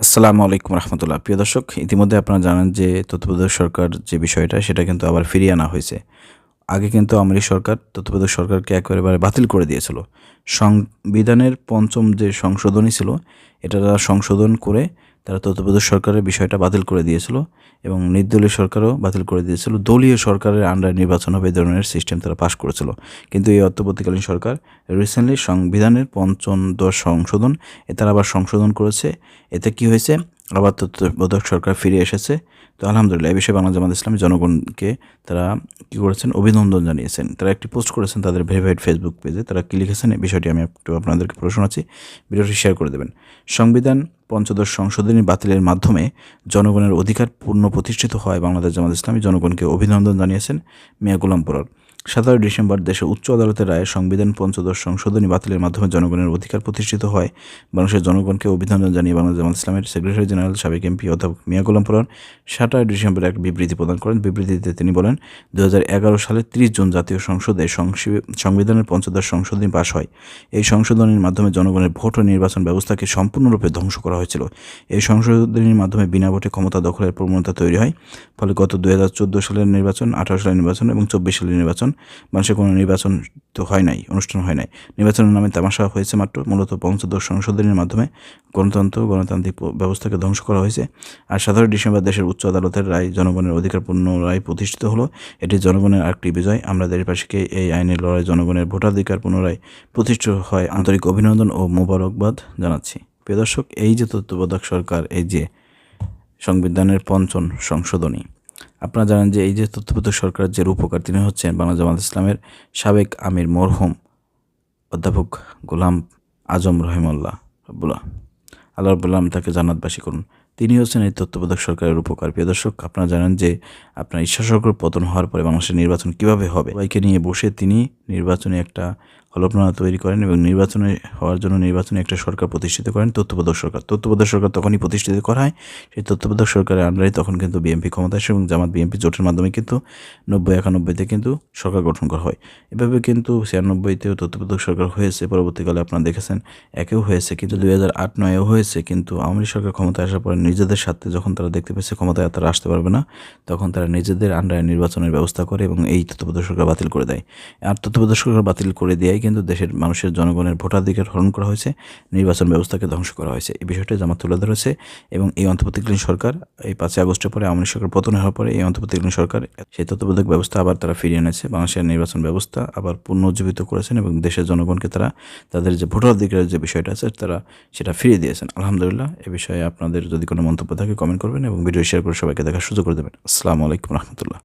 আসসালামু আলাইকুম রহমতুল্লাহ। প্রিয় দর্শক, ইতিমধ্যে আপনারা জানেন যে তত্ত্বাবধায়ক সরকার যে বিষয়টা, সেটা কিন্তু আবার ফিরিয়ে আনা হয়েছে। আগে কিন্তু আমলি সরকার তত্ত্বাবধায়ক সরকারকে একেবারে বাতিল করে দিয়েছিল। সংবিধানের পঞ্চম যে সংশোধনী ছিল এটা সংশোধন করে তারা তত্ত্বাবধায়ক সরকারের বিষয়টা বাতিল করে দিয়েছিল এবং নির্দলীয় সরকারও বাতিল করে দিয়েছিল। দলীয় সরকারের আন্ডার নির্বাচন হবে ধরনের সিস্টেম তারা পাশ করেছিল। কিন্তু এই অর্থবর্তীকালীন সরকার রিসেন্টলি সংবিধানের পঞ্চম দশ সংশোধন, এ তারা আবার সংশোধন করেছে। এতে কি হয়েছে? আবার তত্ত্বাবধায়ক সরকার ফিরে এসেছে। তো আলহামদুলিল্লাহ, এই বিষয়ে বাংলা জামাত ইসলামী জনগণকে তারা কী করেছেন? অভিনন্দন জানিয়েছেন। তারা একটি পোস্ট করেছেন তাদের ভেরিফাইড ফেসবুক পেজে তারা কী লিখেছেন? এই বিষয়টি আমি একটু আপনাদেরকে প্রশ্ন আছি ভিডিওটি শেয়ার করে দেবেন। সংবিধান পঞ্চদশ সংশোধনী বাতিলের মাধ্যমে জনগণের অধিকার পূর্ণ প্রতিষ্ঠিত হয়। বাংলাদেশ জামাত ইসলামী জনগণকে অভিনন্দন জানিয়েছেন মিয়া গোলাম সতেরোই ডিসেম্বর দেশে উচ্চ আদালতের রায়ে সংবিধান পঞ্চদশ সংশোধনী বাতিলের মাধ্যমে জনগণের অধিকার প্রতিষ্ঠিত হয়। বাংলাদেশের জনগণকে অভিনন্দন জানিয়ে বাংলাদেশ জামাত ইসলামের সেক্রেটারি জেনারেল, সাবেক এমপি অধ্যাপক মিয়া গোলাম পরান সাতই ডিসেম্বর এক বিবৃতি প্রদান করেন। বিবৃতিতে তিনি বলেন দু সালের ত্রিশ জুন জাতীয় সংসদে সংবিধানের পঞ্চদশ সংশোধনী পাশ হয়। এই সংশোধনীর মাধ্যমে জনগণের ভোট ও নির্বাচন ব্যবস্থাকে সম্পূর্ণরূপে ধ্বংস করা হয়েছিল। এই সংশোধনীর মাধ্যমে বিনা ভোটে ক্ষমতা দখলের প্রবণতা তৈরি হয়। ফলে গত দু হাজার চোদ্দ সালের নির্বাচন, আঠারো সালের নির্বাচন এবং চব্বিশ সালের নির্বাচন মানুষের কোনো নির্বাচন তো হয় নাই, অনুষ্ঠান হয় নাই। নির্বাচনের নামে তামাশা হয়েছে মাত্র, মূলত পঞ্চদশ সংশোধনের মাধ্যমে। গণতন্ত্র গণতান্ত্রিক ব্যবস্থাকে ধ্বংস করা হয়েছে। আর সাধারণ ডিসেম্বর দেশের উচ্চ আদালতের রায় জনগণের অধিকারপূর্ণ রায় প্রতিষ্ঠিত হলো। এটি জনগণের আরেকটি বিজয়। আমরা দেশবাসীকে এই আইনের লড়াই জনগণের ভোটাধিকার পুনরায় প্রতিষ্ঠিত হয় আন্তরিক অভিনন্দন ও মোবারকবাদ জানাচ্ছি। প্রিয় দর্শক, এই যে তত্ত্বাবধায়ক সরকার, এই যে সংবিধানের পঞ্চম সংশোধনী আপনারা জানেন যে এই যে তত্ত্বাবধায়ক সরকারের যে রূপকার, তিনি হচ্ছেন বাংলা জামাত ইসলামের সাবেক আমির মরহুম অধ্যাপক গোলাম আজম রহিমুল্লাহ রব্বুল্লাহ। আল্লাহ রবুল্লাম তাকে জান্নাতবাসী করুন। তিনি হচ্ছেন এই তত্ত্বাবধায়ক সরকারের উপকার প্রিয় দর্শক, আপনারা জানেন যে আপনার ঈশ্বর সরকার পতন হওয়ার পরে বাংলাদেশের নির্বাচন কীভাবে হবে? সবাইকে নিয়ে বসে তিনি নির্বাচনে একটা হলফনামা তৈরি করেন এবং নির্বাচনে হওয়ার জন্য নির্বাচনে একটা সরকার প্রতিষ্ঠিত করেন তত্ত্বাবধায়ক সরকার। তত্ত্বাবধায়ক সরকার তখনই প্রতিষ্ঠিত করা হয়, সেই তত্ত্বাবধায়ক সরকারের আন্ডারে তখন কিন্তু বিএনপি ক্ষমতা আসে এবং জামাত বিএনপি জোটের মাধ্যমে কিন্তু নব্বই, একানব্বইতে কিন্তু সরকার গঠন করা হয়। এভাবে কিন্তু ছিয়ানব্বইতেও তত্ত্বাবধায়ক সরকার হয়েছে, পরবর্তীকালে আপনারা দেখেছেন একেও হয়েছে, কিন্তু দুই হাজার আট, নয়েও হয়েছে, কিন্তু আওয়ামী সরকার ক্ষমতায় আসার পরে নিজেদের সাথে যখন তারা দেখতে পেয়েছে ক্ষমতায় তারা আসতে পারবে না, তখন তারা নিজেদের আন্ডারে নির্বাচনের ব্যবস্থা করে এবং এই তত্ত্বাবধায়ক সরকার বাতিল করে দেয়। আর তত্ত্বাবধায়ক সরকার বাতিল করে দেওয়াই কিন্তু দেশের মানুষের জনগণের ভোটাধিকার হরণ করা হয়েছে, নির্বাচন ব্যবস্থাকে ধ্বংস করা হয়েছে। এই বিষয়টি জামাত তুলে ধরেছে এবং এই অন্তর্বর্তীকালীন সরকার এই পাঁচই আগস্টের পরে আওয়ামী সরকার পতন হওয়ার পরে এই অন্তর্বর্তীকালীন সরকার সেই তত্ত্বাবধায়ক ব্যবস্থা আবার তারা ফিরিয়ে এনেছে। বাংলাদেশের নির্বাচন ব্যবস্থা আবার পুনর্জীবিত করেছেন এবং দেশের জনগণকে তারা তাদের যে ভোটাধিকারের যে বিষয়টা আছে তারা সেটা ফিরিয়ে দিয়েছেন। আলহামদুলিল্লাহ, এ বিষয়ে আপনাদের যদি কোনো মন্তব্য থাকে কমেন্ট করবেন এবং ভিডিও শেয়ার করে সবাইকে দেখার সুযোগ করে দেবেন। আসসালামু আলাইকুম রহমতুল্লাহ।